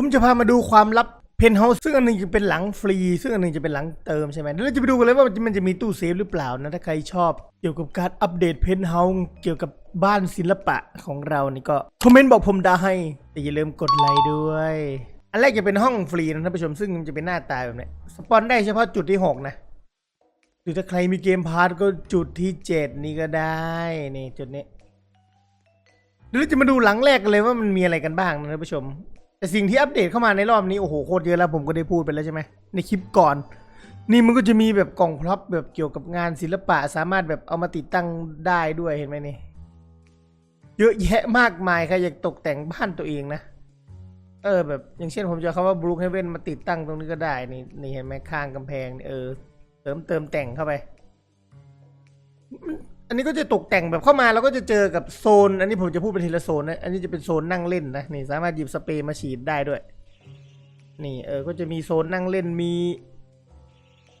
ผมจะพามาดูความลับเพนท์เฮาส์ซึ่งอันหนึงจะเป็นหลังฟรี ซึ่งอันหนึงจะเป็นหลังเติมใช่ไหมเดี๋ยวเราจะไปดูกันเลยว่ามันจะมีตู้เซฟหรือเปล่านะถ้าใครชอบ เกี่ยวกับการอัปเดตเพนท์เฮาส์เกี่ยวกับบ้านศิลปะของเรานี่ก็คอมเมนต์บอกผมได้แต่อย่าลืมกดไลค์ด้วย อันแรกจะเป็นห้องฟรีนะท่านผู้ชมซึ่งมันจะเป็นหน้าตาแบบนี้สปอนได้เฉพาะจุดที่หกนะหรือถ้าใครมีเกมพาร์ทก็จุดที่เจ็ดนี่ก็ได้นี่จุดนี้เดี๋ยวเราจะมาดูหลังแรกกันเลยว่ามันมีอะไรกันบ้างนะท่านผู้ชม แต่สิ่งที่อัปเดตเข้ามาในรอบนี้ โอ้โหโคตรเยอะแล้วผมก็ได้พูดไปแล้วใช่ไหมในคลิปก่อน นี่มันก็จะมีแบบกล่องพร็อพแบบเกี่ยวกับงานศิลปะสามารถแบบเอามาติดตั้งได้ด้วยเห็นไหมนี่เยอะแยะมากมายใครอยากตกแต่งบ้านตัวเองนะ เออแบบอย่างเช่นผมจะเอาคำว่าบ o ู k เฮเว่นมาติดตั้งตรงนี้ก็ได้นี่นี่เห็นไหมข้างกำแพงนี่เออเติมเติมแต่งเข้าไป อันนี้ก็จะตกแต่งแบบเข้ามาแล้วก็จะเจอกับโซน อันนี้ผมจะพูดเป็นทีละโซนนะอันนี้จะเป็นโซนนั่งเล่นนะนี่สามารถหยิบสเปรย์มาฉีดได้ด้วย นี่เออก็จะมีโซนนั่งเล่นมี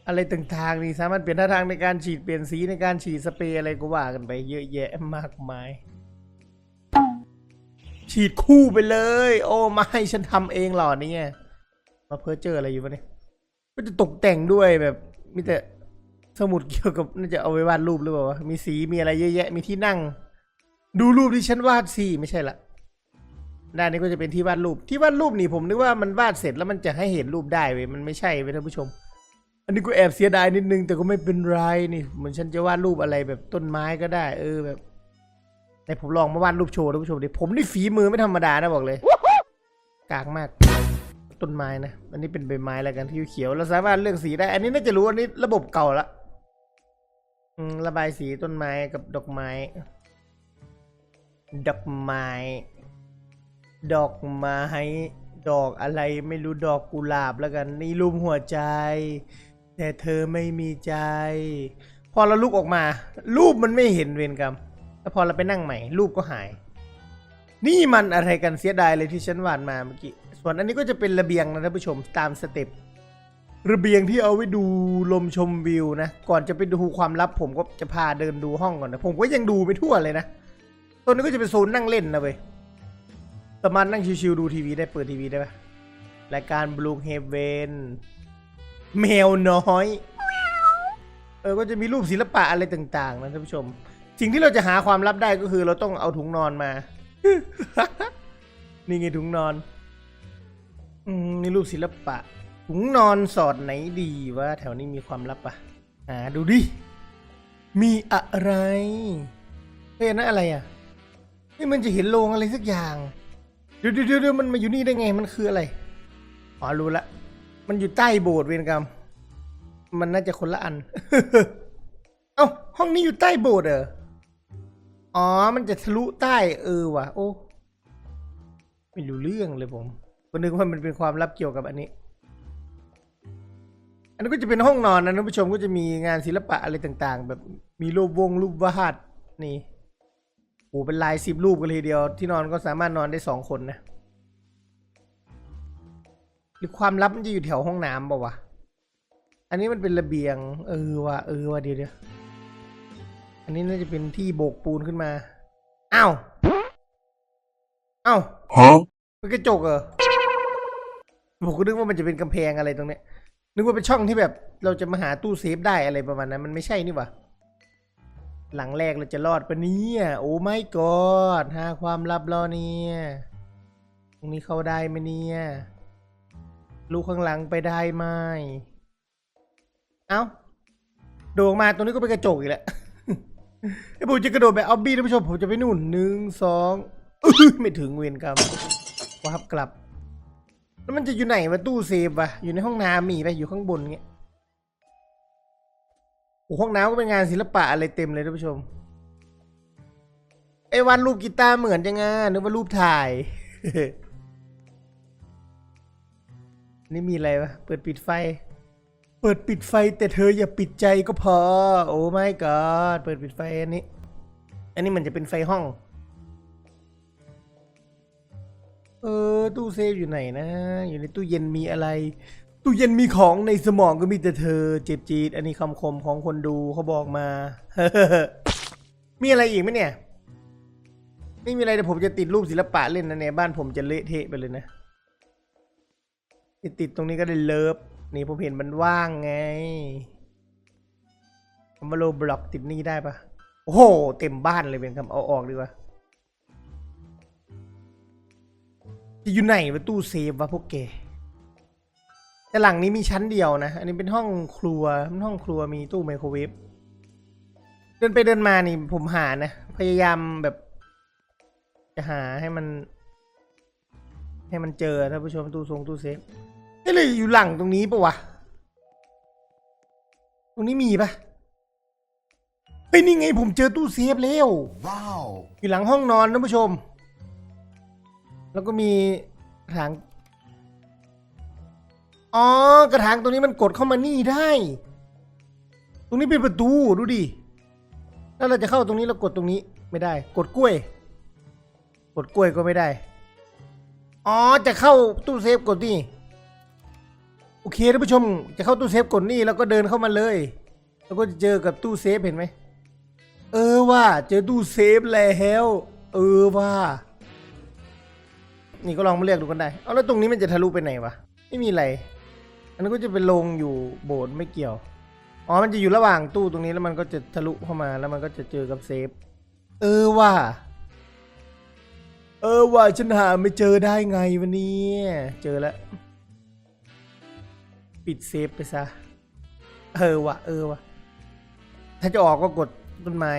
อะไรต่างๆนี่สามารถเปลี่ยนท่าทางในการฉีดเปลี่ยนสีในการฉีดสเปรย์อะไรก็ว่ากันไป เยอะแยะมากมาย ฉีดคู่ไปเลย โอ้ไม่ฉันทำเองหรอเนี่ยมาเพ้อเจออะไรอยู่วะเนี่ยก็จะตกแต่งด้วยแบบมีแต่ สมุดเกี่ยวกับน่าจะเอาไว้วาดรูปหรือเปล่าวะมีสีมีอะไรเยอะแยะ มีที่นั่ง ดูรูปที่ฉันวาดสิไม่ใช่ละด้านนี้ก็จะเป็นที่วาดรูปที่วาดรูปนี่ผมนึกว่ามันวาดเสร็จแล้วมันจะให้เห็นรูปได้เว้ยมันไม่ใช่เว้ยท่านผู้ชม อันนี้ก็แอบเสียดายนิดนึงแต่ก็ไม่เป็นไรนี่เหมือนฉันจะวาดรูปอะไรแบบต้นไม้ก็ได้ เออแบบ แต่ผมลองมาวาดรูปโชว์ท่านผู้ชมดิผมนี่ฝีมือไม่ธรรมดานะบอกเลยกากมากต้นไม้นะ อันนี้เป็นใบไม้แล้วกันที่เขียวเราสามารถเลือกสีได้ อันนี้น่าจะรู้อันนี้ระบบเก่าละ อืมระบายสีต้นไม้กับดอกไม้ ดอกไม้ ดอกไม้ดอกอะไรไม่รู้ดอกกุหลาบแล้วกัน นี่รูปหัวใจ แต่เธอไม่มีใจ พอเราลุกออกมา รูปมันไม่เห็นเวรกรรมแล้วพอเราไปนั่งใหม่ รูปก็หาย นี่มันอะไรกันเสียดายเลยที่ฉันวาดมาเมื่อกี้ส่วนอันนี้ก็จะเป็นระเบียงนะท่านผู้ชมตามสเต็ป ระเบียงที่เอาไว้ดูลมชมวิวนะ ก่อนจะไปดูความลับผมก็จะพาเดินดูห้องก่อนนะ ผมก็ยังดูไม่ทั่วเลยนะตัวนี้ก็จะเป็นโซนนั่งเล่นนะเว้ยสามารถนั่งชิวๆดูทีวีได้เปิดทีวีได้ปะรายการ Blue Heaven แมวน้อย เออ ก็จะมีรูปศิลปะอะไรต่าง ๆ นะท่านผู้ชม สิ่งที่เราจะหาความลับได้ก็คือเราต้องเอาถุงนอนมา นี่ไงถุงนอน อืมนี่รูปศิลปะ ถุงนอนสอดไหนดีวะแถวนี้มีความลับปะอ่าดูดิ มีอะไรเฮ้ยนั่นอะไรอะนี่มันจะเห็นโลงอะไรสักอย่างเดี๋ยวเดี๋ยวเดี๋ยวมันมาอยู่นี่ได้ไงมันคืออะไรอ๋อรู้ละ มันอยู่ใต้โบสถ์เวรกรรม มันน่าจะคนละอัน เอ้าห้องนี้อยู่ใต้โบสถ์เหรออ๋อ มันจะทะลุใต้เออว่ะ โอ้ไม่รู้เรื่องเลยผมก็นึกว่ามันเป็นความลับเกี่ยวกับอันนี้ อันนี้นก็จะเป็นห้องนอนนะท่านผู้ชมก็จะมีงานศิลปะอะไรต่างๆ แบบมีรูปวงรูปวาดนี่โอ้เป็นลายสิบรูปกันเลยทีเดียว ที่นอนก็สามารถนอนได้สองคนนะหรือความลับมันจะอยู่แถวห้องน้ำเปล่าวะอันนี้มันเป็นระเบียง เออว่ะเออว่ะเดี๋ยวเดี๋ยวอันนี้น่าจะเป็นที่โบกปูนขึ้นมาอ้าวอ้าว Huh? เป็นกระจกเหรอผมก็นึกว่ามันจะเป็นกำแพงอะไรตรงเนี้ย นึกว่าเป็นช่องที่แบบเราจะมาหาตู้เซฟได้อะไรประมาณนั้น มันไม่ใช่นี่หว่า หลังแรกเราจะรอดปะเนี่ยโอ้ไม่กอดหาความลับรอเนี่ยตรงนี้เข้าได้ไหมเนี่ยลูกข้างหลังไปได้ไหมเอ้าโดดมาตรงนี้ก็เป็นกระจกอีกแล้วไอ้ผมจะกระโดดแบบออบบี้ท่านผู้ชมผมจะไปนู่นหนึ่งสองไม่ถึงเวรกรรมวับกลับ แล้วมันจะอยู่ไหนวะตู้เซฟวะอยู่ในห้องน้ำมีไปอยู่ข้างบนเงี้ยโอ้ห้องน้ำก็เป็นงานศิลปะอะไรเต็มเลยท่านผู้ชมไอ้วันรูปกีตาร์เหมือนจังไงนึกว่ารูปถ่าย นี่มีอะไรวะ เปิดปิดไฟ เปิดปิดไฟแต่เธออย่าปิดใจก็พอ โอ้ไม่กอดเปิดปิดไฟอันนี้ อันนี้มันจะเป็นไฟห้อง เออตู้เซฟอยู่ไหนนะ อยู่ในตู้เย็นมีอะไร ตู้เย็นมีของในสมองก็มีแต่เธอ เจ็บจีดอันนี้คำคมของคนดูเขาบอกมา มีอะไรอีกไหมเนี่ย ไม่มีอะไรแต่ผมจะติดรูปศิลปะเล่นนะเนี่ยบ้านผมจะเละเทะไปเลยนะ ติดติดตรงนี้ก็ได้เลิฟนี่ผมเห็นมันว่างไงผมมาโลบล็อกติดนี่ได้ปะโอ้โห เต็มบ้านเลยเป็นคำเอาออกดีกว่า อยู่ไหนวะตู้เซฟวะพวกแกแต่หลังนี้มีชั้นเดียวนะ อันนี้เป็นห้องครัวเป็นห้องครัวมีตู้ไมโครเวฟ เดินไปเดินมานี่ผมหานะ พยายามแบบ จะหาให้มัน ให้มันเจอท่านผู้ชมตู้ทรงตู้เซฟเอ้ยเลยอยู่หลังตรงนี้ปะวะ ตรงนี้มีปะเฮ้ยนี่ไงผมเจอตู้เซฟแล้ว Wow. อยู่หลังห้องนอนท่านผู้ชม แล้วก็มีกระถาง อ๋อ กระถางตรงนี้มันกดเข้ามานี่ได้ ตรงนี้เป็นประตูดูดิแล้วเราจะเข้าตรงนี้แล้วกดตรงนี้ไม่ได้ กดกล้วย กดกล้วยก็ไม่ได้ อ๋อ จะเข้าตู้เซฟกดนี่ โอเคท่านผู้ชม จะเข้าตู้เซฟกดนี่แล้วก็เดินเข้ามาเลย แล้วก็เจอกับตู้เซฟเห็นไหม เออว่าเจอตู้เซฟแล้ว เออว่า นี่ก็ลองมาเลือกดูกันได้ เอาแล้วตรงนี้มันจะทะลุไปไหนวะ ไม่มีอะไร อันนั้นก็จะเป็นโลงอยู่โบสถ์ไม่เกี่ยว อ๋อ มันจะอยู่ระหว่างตู้ตรงนี้แล้วมันก็จะทะลุเข้ามาแล้วมันก็จะเจอกับเซฟ เออว่า เออว่าฉันหาไม่เจอได้ไงวันนี้เจอแล้ว ปิดเซฟไปซะ เออว่ะ เออว่ะ ถ้าจะออกก็กดต้นไม้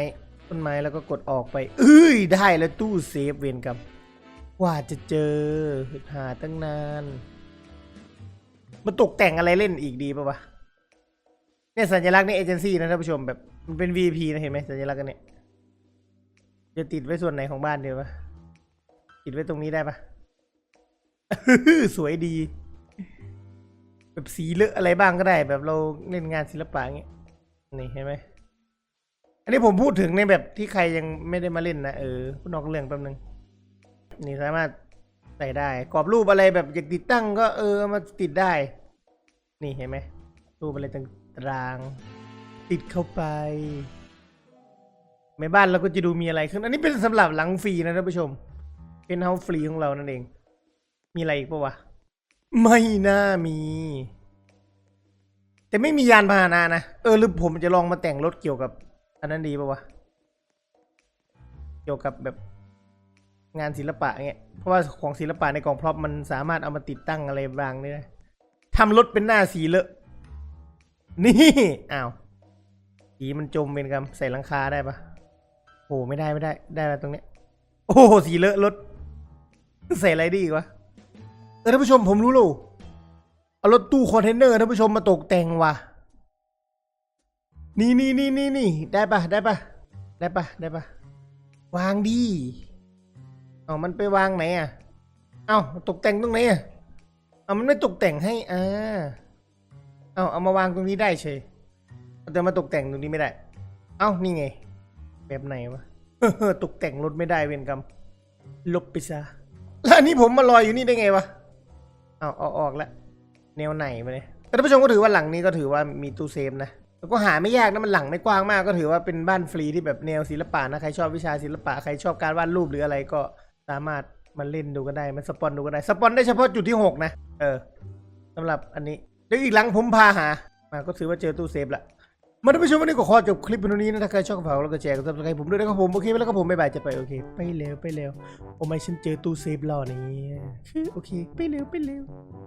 ต้นไม้แล้วก็กดออกไป เอ้ยได้แล้วตู้เซฟเวรกรรม กว่าจะเจอหาตั้งนานมาตกแต่งอะไรเล่นอีกดีป่าวะเนี่ยสัญลักษณ์นี่เอเจนซี่นะท่านผู้ชมแบบมันเป็น VP นะเห็นไหมสัญลักษณ์กันเนี่ย จะติดไว้ส่วนไหนของบ้านเดียวปะติดไว้ตรงนี้ได้ปะสวยดี แบบสีเลอะอะไรบ้างก็ได้ แบบเราเล่นงานศิลปะอย่างเงี้ยนี่เห็นไหมอันนี้ผมพูดถึงในแบบที่ใครยังไม่ได้มาเล่นนะเออพูดนอกเรื่องแป๊บนึง นี่สามารถใส่ได้กรอบรูปอะไรแบบอยากติดตั้งก็เออมาติดได้ นี่เห็นไหมรูปอะไรต่างๆติดเข้าไปในบ้านเราก็จะดูมีอะไรขึ้น อันนี้เป็นสำหรับหลังฟรีนะท่านผู้ชม เป็นเฮาฟรีของเรานั่นเอง มีอะไรอีกปะวะ ไม่น่ามี แต่ไม่มียานพาหนะนะ เออหรือผมจะลองมาแต่งรถเกี่ยวกับ อันนั้นดีปะวะ เกี่ยวกับแบบ งานศิลปะเงี้ยเพราะว่าของศิลปะในกล่องพร็อพมันสามารถเอามาติดตั้งอะไรบางได้ทำรถเป็นหน้าสีเลอะ นี่อ้าวสีมันจมเป็นกรรมใส่หลังคาได้ปะโอ้ไม่ได้ไม่ได้ ได้มาตรงเนี้ยโอ้สีเลอะรถใส่อะไรดีวะเออท่านผู้ชมผมรู้แล้วเอารถตู้คอนเทนเนอร์ท่านผู้ชมมาตกแต่งว่ะนี่นี่นี่นี่นี่ได้ปะได้ปะได้ปะได้ปะวางดี เอามันไปวางไหนอะ เอาตกแต่งตรงไหนอะ เอามันไม่ตกแต่งให้ อ่า เอาเอามาวางตรงนี้ได้เฉยแต่มาตกแต่งตรงนี้ไม่ได้ เอ้า นี่ไง แบบไหนวะตกแต่งรถไม่ได้เวรกรรม ลบไปซะ แล้วนนี้ผมมาลอยอยู่นี่ได้ไงวะ เอาอออกแล้ว แนวไหนมาเนี่ยแต่ท่านผู้ชมก็ถือว่าหลังนี้ก็ถือว่ามีตู้เซฟนะแล้วก็หาไม่ยากนะมันหลังไม่กว้างมากก็ถือว่าเป็นบ้านฟรีที่แบบแนวศิลปะนะใครชอบวิชาศิลปะใครชอบการวาดรูปหรืออะไรก็ สามารถมันเล่นดูกันได้ มันสปอนดูกันได้ สปอนได้เฉพาะจุดที่หกนะ เออสำหรับอันนี้เดี๋ยวอีกหลังผมพาหา มาก็ถือว่าเจอตู้เซฟละมาท่านผู้ชมวันนี้ก็ขอจบคลิปเป็นวันนี้นะถ้าใครชอบกระเป๋าแล้วก็แชร์กับสไครผมด้วยนะครับผมโอเคไปแล้วก็ผมบ๊ายบายจะไปโอเค ไปเร็วไปเร็วโอ้ไม่ฉันเจอตู้เซฟแล้วนี่โอเค ไปเร็วไปเร็ว